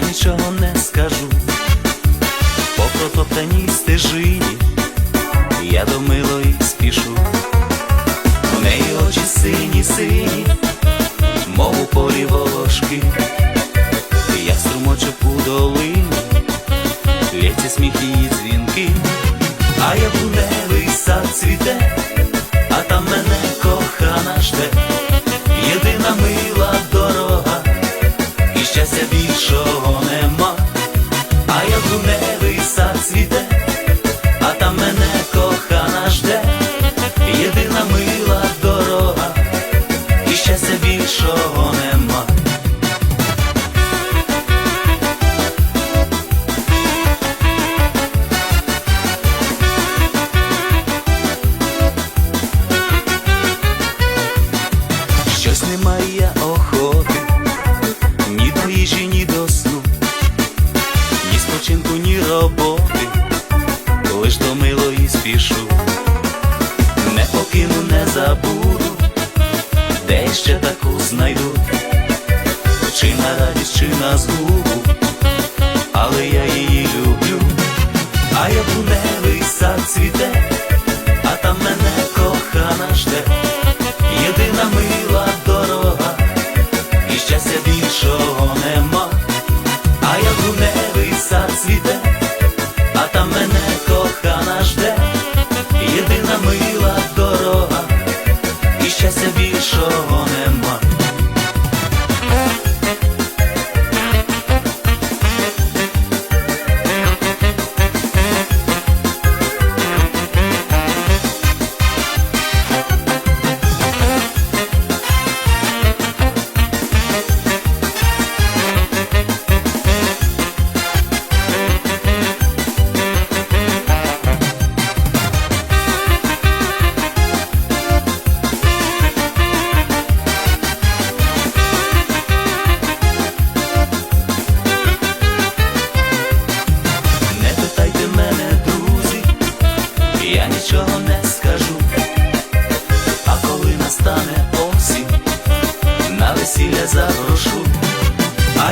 нічого не скажу. По протоптаній стежині я до милої спішу. У неї очі сині, сині, мов у полі волошки. Я струмочок у долині, лється сміх її дзвінки, а яблуневий сад цвіте, щастя більшого нема, а яблуневий сад цвіте, а там мене кохана жде, єдина мила дорога, і щастя більшого нема. Щось немає ні спочинку, ні роботи, лиш до милої спішу, не покину, не забуду, де ще таку знайду, чи на радість, чи на згубу, але я її люблю, а яблуневий не цвіте,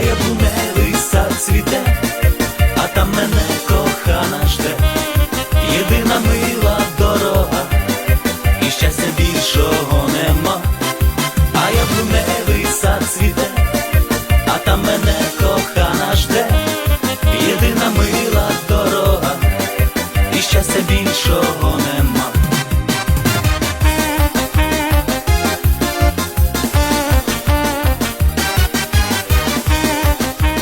як луневий сад цвіте.